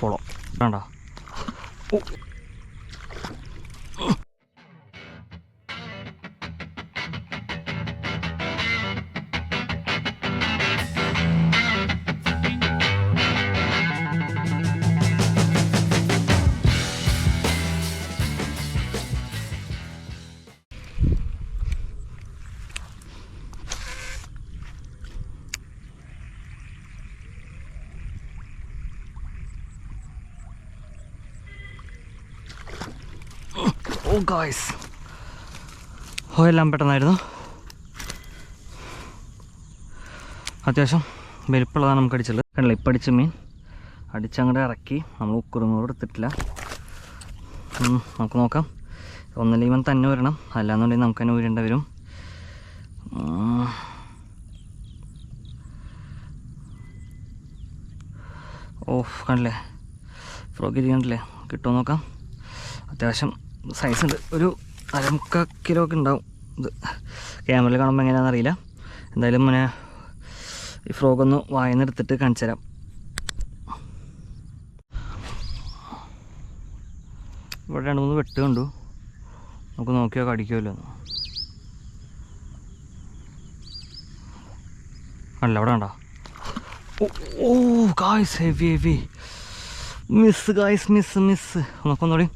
Follow വേണ്ട. Guys ഓ എല്ലാം പെട്ടെന്നായിരുന്നു. അത്യാവശ്യം വലിപ്പുള്ളതാണ് നമുക്ക് അടിച്ചുള്ളത് കണ്ടില്ല ഇപ്പം അടിച്ച മീൻ. അടിച്ചങ്ങോട്ട് ഇറക്കി. നമ്മൾ ഉക്കുറുങ്ങോട് എടുത്തിട്ടില്ല. നമുക്ക് നോക്കാം. ഒന്നല്ലെങ്കിൽ ഇവൻ തന്നെ വരണം. അല്ലാന്നുണ്ടെങ്കിൽ നമുക്ക് തന്നെ ഊരേണ്ടി വരും. ഓഫ് കണ്ടില്ലേ? ഫ്രോക്ക് ഇരിക്കണ്ടില്ലേ കിട്ടുമോ നോക്കാം. അത്യാവശ്യം സൈസ് ഉണ്ട്. ഒരു അരമുക്കാൽ കിലോ ഒക്കെ ഉണ്ടാവും. ഇത് ക്യാമറയിൽ കാണുമ്പോൾ എങ്ങനെയാണെന്ന് അറിയില്ല. എന്തായാലും ഇങ്ങനെ ഈ ഫ്രോഗ് ഒന്ന് വായന്ന് എടുത്തിട്ട് കാണിച്ചു തരാം. ഇവിടെ രണ്ട് മൂന്ന് വെട്ട് കണ്ടു. നമുക്ക് നോക്കിയാൽ കടിക്കുമല്ലോ അല്ല അവിടെ കണ്ടോ? ഓ guys heavy heavy miss guys miss miss നോക്കൊന്നുകൂടി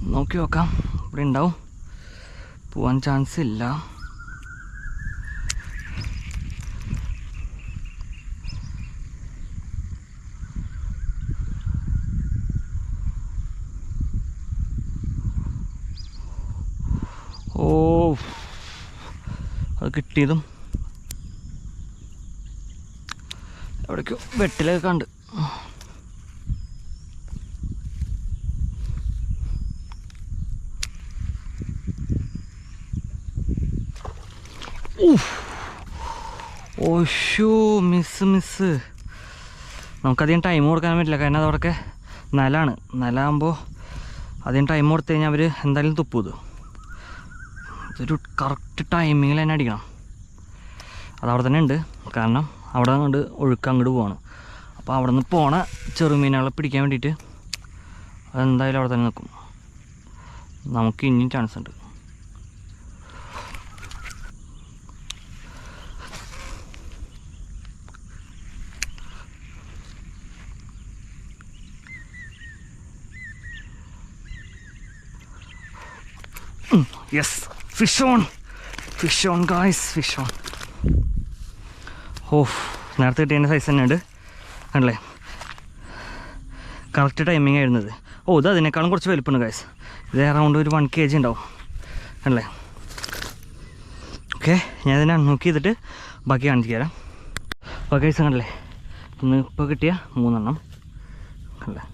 നോക്കി നോക്കാം. ഇവിടെ ഉണ്ടാവും. പോവാൻ ചാൻസ് ഇല്ല. ഓ അത് കിട്ടിയതും. എവിടേക്കോ വെട്ടിലൊക്കെ കണ്ട്. ഓഷോ മിസ് മിസ് നമുക്കധികം ടൈം കൊടുക്കാൻ പറ്റില്ല. കാരണം അതവിടെയൊക്കെ നിലാണ് നിലാകുമ്പോൾ അധികം ടൈം കൊടുത്തു കഴിഞ്ഞാൽ അവർ എന്തായാലും തുപ്പും ഇത്. ഇതൊരു കറക്റ്റ് ടൈമിങ്ങിൽ തന്നെ അടിക്കണം. അതവിടെ തന്നെ ഉണ്ട്. കാരണം അവിടെ അങ്ങോട്ട് ഒഴുക്ക് അങ്ങോട്ട് പോവാണ്. അപ്പോൾ അവിടെ നിന്ന് പോണ ചെറുമീനുകളെ പിടിക്കാൻ വേണ്ടിയിട്ട് അതെന്തായാലും അവിടെ തന്നെ നിൽക്കും. നമുക്ക് ഇനിയും ചാൻസ് ഉണ്ട്. Yes fish on fish on guys fish on ഓ നേരത്തെ കിട്ടിയതിന്റെ സൈസ് തന്നെ ഉണ്ട്. കണ്ടല്ലേ കറക്റ്റ് ടൈമിംഗ് ആയിരുന്നത്. ഓ ഇത് അതിനേക്കാളും കുറച്ച് വലുപ്പമുണ്ട് ഗായ്സ് ഇത് അറൗണ്ട് ഒരു വൺ കെ ജി ഉണ്ടാവും. കണ്ടല്ലേ ഓക്കെ ഞാൻ ഇതിനെ അൺഹോക്ക് ചെയ്തിട്ട് ബാക്കി കാണിച്ചു തരാം ഓക്കെ ഗൈസ് കണ്ടല്ലേ ഇന്ന് ഇപ്പോൾ കിട്ടിയ മൂന്നെണ്ണം. അല്ലേ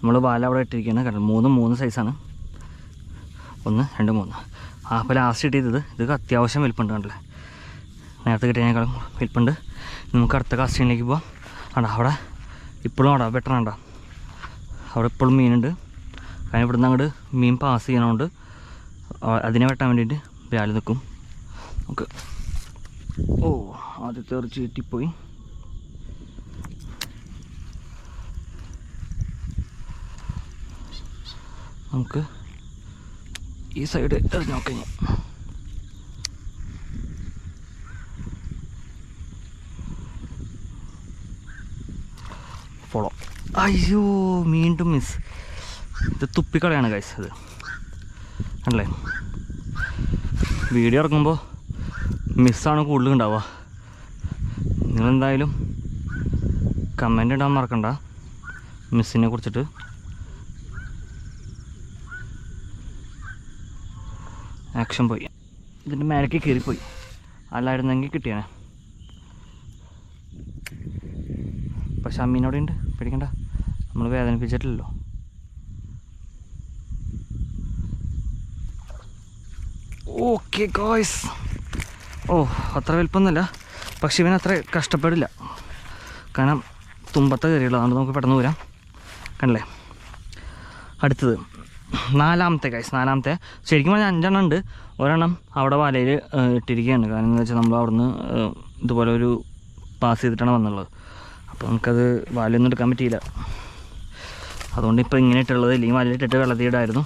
നമ്മൾ വാല അവിടെ ഇട്ടിരിക്കുകയാണ്. കണ്ടല്ലേ മൂന്നും മൂന്ന് സൈസാണ് ഒന്ന് രണ്ട് മൂന്ന്. ആ അപ്പോൾ ലാസ്റ്റ് കിട്ടിയത് ഇത് അത്യാവശ്യം വലിപ്പുണ്ട് കണ്ടല്ലേ? നേരത്തെ കിട്ടിയതിനേക്കാളും വലിപ്പുണ്ട്. നമുക്ക് അടുത്ത കാസ്റ്റിങ്ങിലേക്ക് പോവാം. ആടാ അവിടെ ഇപ്പോഴും അവിടെ വെട്ടണണ്ട അവിടെ ഇപ്പോഴും മീനുണ്ട്. കാരണം ഇവിടുന്ന് അങ്ങോട്ട് മീൻ പാസ് ചെയ്യണോണ്ട് അതിനെ വെട്ടാൻ വേണ്ടിയിട്ട് വ്യാൽ നിൽക്കും നമുക്ക് ഓ ആദ്യത്തെ ഇറച്ചി കിട്ടിപ്പോയി നമുക്ക് ഈ സൈഡ് എറിഞ്ഞ് നോക്കാം ഫോളോ അയ്യോ വീണ്ടും മിസ് ഇത് തുപ്പിക്കളയാണ് ഗൈസ് അത്. അല്ലേ? വീഡിയോ ഇറങ്ങുമ്പോൾ മിസ്സാണ് കൂടുതൽ ഉണ്ടാവുക. നിങ്ങളെന്തായാലും കമന്റ് ഇടാൻ മറക്കണ്ട. മിസ്സിനെ കുറിച്ചിട്ട്. ആക്ഷൻ പോയി. ഇതിന്റെ മേലേക്ക് കയറിപ്പോയി. അല്ലായിരുന്നെങ്കിൽ കിട്ടിയാണ് പക്ഷെ അമ്മീനോടെ ഉണ്ട് പേടിക്കണ്ട. നമ്മൾ വേദനിപ്പിച്ചിട്ടില്ലല്ലോ. ഓക്കെ കോയ്സ് ഓ അത്ര വലുപ്പമൊന്നുമില്ല. പക്ഷെ ഇവൻ അത്ര കഷ്ടപ്പെടില്ല. കാരണം തുമ്പത്തെ കയറിയുള്ളൂ നമുക്ക് പെട്ടെന്ന് വരാം കണ്ടല്ലേ? അടുത്തത്. നാലാമത്തെ കൈസ് നാലാമത്തെ. ശരിക്കും പറഞ്ഞാൽ അഞ്ചെണ്ണം ഉണ്ട്. ഒരെണ്ണം അവിടെ വലയിൽ ഇട്ടിരിക്കുകയാണ്. കാരണം എന്താ വെച്ചാൽ നമ്മൾ അവിടുന്ന് ഇതുപോലെ ഒരു പാസ് ചെയ്തിട്ടാണ് വന്നുള്ളത്. അപ്പോൾ നമുക്കത് വലയൊന്നും എടുക്കാൻ പറ്റിയില്ല. അതുകൊണ്ട് ഇപ്പോൾ ഇങ്ങനെ ഇട്ടുള്ളത്. ഇല്ലെങ്കിൽ വലയിട്ടിട്ട് വെള്ളത്തിയിടായിരുന്നു